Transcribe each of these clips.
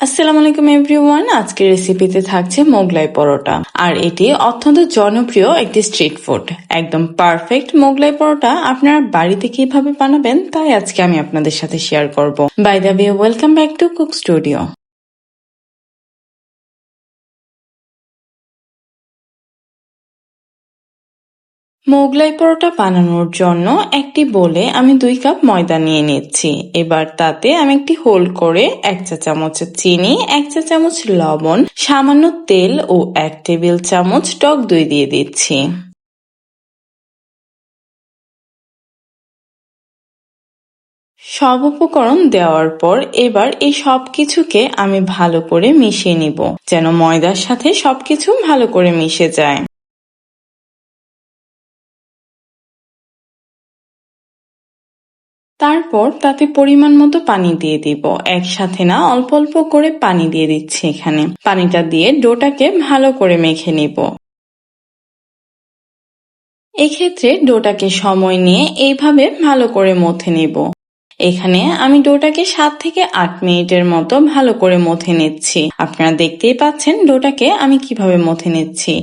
আসসালামু আলাইকুম এভরিওয়ান আজকের রেসিপিতে থাকছে মোগলাই পরোটা। আর এটি অত্যন্ত জনপ্রিয় একটি স্ট্রিট ফুড একদম পারফেক্ট মোগলাই পরোটা আপনার বাড়িতে কীভাবে বানাবেন, তাই আজকে আমি আপনাদের সাথে শেয়ার করব। By the way welcome back to cook studio Mughlai paratha বানানোর জন্য একটি বোলে আমি দুই কাপ ময়দা নিয়ে নিচ্ছি। এবার তাতে আমি একটি হোল করে এক চা চামচ চিনি, এক চা চামচ লবণ, সামান্য তেল ও এক টেবিল চামচ টক দই দিয়ে দিচ্ছি। সব উপকরণ দেওয়ার পর এবার এই সব কিছুকে আমি ভালো করে মিশিয়ে নিব, যেন ময়দার সাথে সবকিছু ভালো করে মিশে যায়। তারপর তাতে পরিমাণ মতো পানি দিয়ে দিব। একসাথে না অল্প অল্প করে পানি দিয়ে দিচ্ছি এখানে। পানিটা দিয়ে ডোটাকে ভালো করে মেখে নিব। এক্ষেত্রে ডোটাকে সময় নিয়ে এইভাবে ভালো করে মথে নিব। এখানে আমি ডোটাকে সাত থেকে আট মিনিটের মতো ভালো করে মথে নিচ্ছি। আপনারা দেখতেই পাচ্ছেন ডোটাকে আমি কীভাবে মথে নিচ্ছি।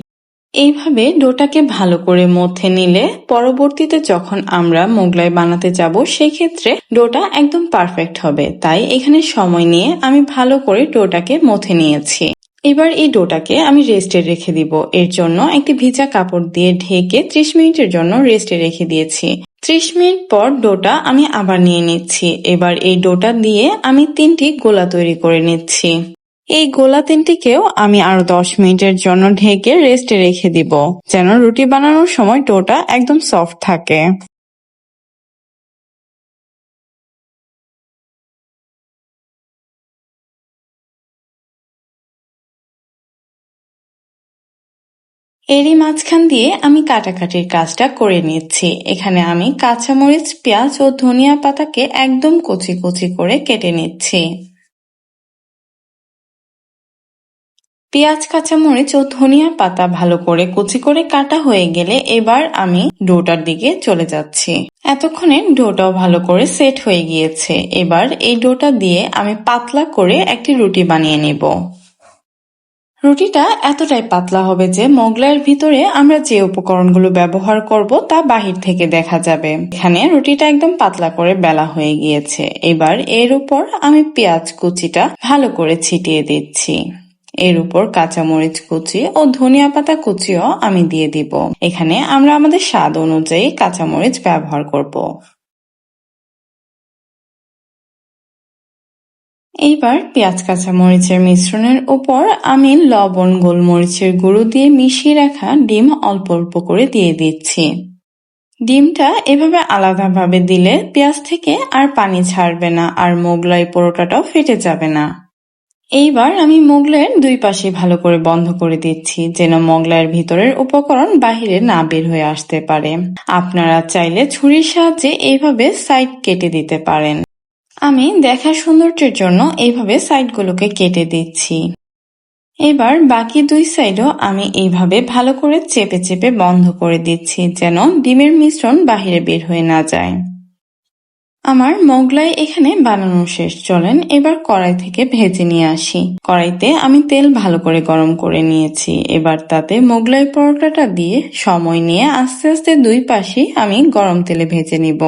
এইভাবে ডোটাকে ভালো করে মথে নিলে পরবর্তীতে যখন আমরা মোগলাই বানাতে যাব, সেক্ষেত্রে ডোটা একদম পারফেক্ট হবে। তাই এখানে সময় নিয়ে আমি ভালো করে ডোটাকে মথে নিয়েছি। এবার এই ডোটাকে আমি রেস্টে রেখে দিব। এর জন্য একটি ভিজা কাপড় দিয়ে ঢেকে ত্রিশ মিনিটের জন্য রেস্টে রেখে দিয়েছি। ত্রিশ মিনিট পর ডোটা আমি আবার নিয়ে নিচ্ছি। এবার এই ডোটা দিয়ে আমি তিনটি গোলা তৈরি করে নিচ্ছি। এই গোলা তিনটিকেও আমি আরও দশ মিনিটের জন্য ঢেকে রেস্টে রেখে দিব, যেন রুটি বানানোর সময় ডোটা একদম সফট থাকে। এরই মাঝখান দিয়ে আমি কাটাকাটির কাজটা করে নিচ্ছি। এখানে আমি কাঁচামরিচ, পেঁয়াজ ও ধনিয়া পাতাকে একদম কচি কচি করে কেটে নিচ্ছি। পেঁয়াজ, কাঁচামরিচ ও ধনিয়া পাতা ভালো করে কুচি করে কাটা হয়ে গেলে এবার আমি ডোটার দিকে চলে যাচ্ছি। এতক্ষণে ডোটাও ভালো করে সেট হয়ে গিয়েছে। এবার এই ডোটা দিয়ে আমি পাতলা করে একটি রুটি বানিয়ে নিব। রুটিটা এতটাই পাতলা হবে যে মোগলাইয়ের ভিতরে আমরা যে উপকরণগুলো ব্যবহার করব তা বাহির থেকে দেখা যাবে। এখানে রুটিটা একদম পাতলা করে বেলা হয়ে গিয়েছে। এবার এর উপর আমি পেঁয়াজ কুচিটা ভালো করে ছিটিয়ে দিচ্ছি। এর উপর কাঁচামরিচ কুচি ও ধনিয়া পাতা কুচিও আমি দিয়ে দিব। এখানে আমরা আমাদের স্বাদ অনুযায়ী কাঁচামরিচ ব্যবহার করব। এইবার পেঁয়াজ কাঁচা মরিচের মিশ্রণের উপর আমি লবণ, গোলমরিচের গুঁড়ো দিয়ে মিশিয়ে রাখা ডিম অল্প অল্প করে দিয়ে দিচ্ছি। ডিমটা এভাবে আলাদাভাবে দিলে পেঁয়াজ থেকে আর পানি ছাড়বে না আর মোগলাই পরোটাটাও ফেটে যাবে না। এইবার আমি মোগলাইয়ের দুই পাশে ভালো করে বন্ধ করে দিচ্ছি, যেন মোগলাইয়ের ভিতরের উপকরণ বাহিরে না বের হয়ে আসতে পারে। আপনারা চাইলে ছুরির সাহায্যে এইভাবে সাইড কেটে দিতে পারেন। আমি দেখার সৌন্দর্যের জন্য এইভাবে সাইডগুলোকে কেটে দিচ্ছি। এবার বাকি দুই সাইডও আমি এইভাবে ভালো করে চেপে চেপে বন্ধ করে দিচ্ছি, যেন ডিমের মিশ্রণ বাহিরে বের হয়ে না যায়। আমার মোগলাই এখানে বানানো শেষ। চলেন এবার কড়াই থেকে ভেজে নিয়ে আসি। কড়াইতে আমি তেল ভালো করে গরম করে নিয়েছি। এবার তাতে মোগলাই পরোটাটা দিয়ে সময় নিয়ে আস্তে আস্তে দুই পাশে আমি গরম তেলে ভেজে নিব।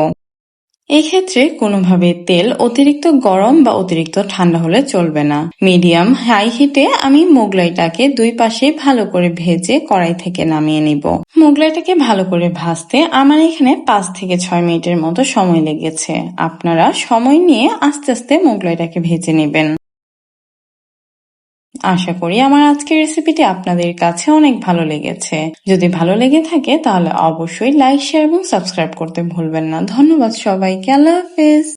এক্ষেত্রে কোনোভাবে তেল অতিরিক্ত গরম বা অতিরিক্ত ঠান্ডা হলে চলবে না। মিডিয়াম হাই হিটে আমি মোগলাইটাকে দুই পাশে ভালো করে ভেজে কড়াই থেকে নামিয়ে নিব। মোগলাইটাকে ভালো করে ভাজতে আমার এখানে পাঁচ থেকে ছয় মিনিটের মতো সময় লেগেছে। আপনারা সময় নিয়ে আস্তে আস্তে মোগলাইটাকে ভেজে নেবেন। আশা করি আমার আজকের রেসিপিটি আপনাদের কাছে অনেক ভালো লেগেছে। যদি ভালো লেগে থাকে, তাহলে অবশ্যই লাইক, শেয়ার এবং সাবস্ক্রাইব করতে ভুলবেন না। ধন্যবাদ সবাইকে। আল্লাহ হাফেজ।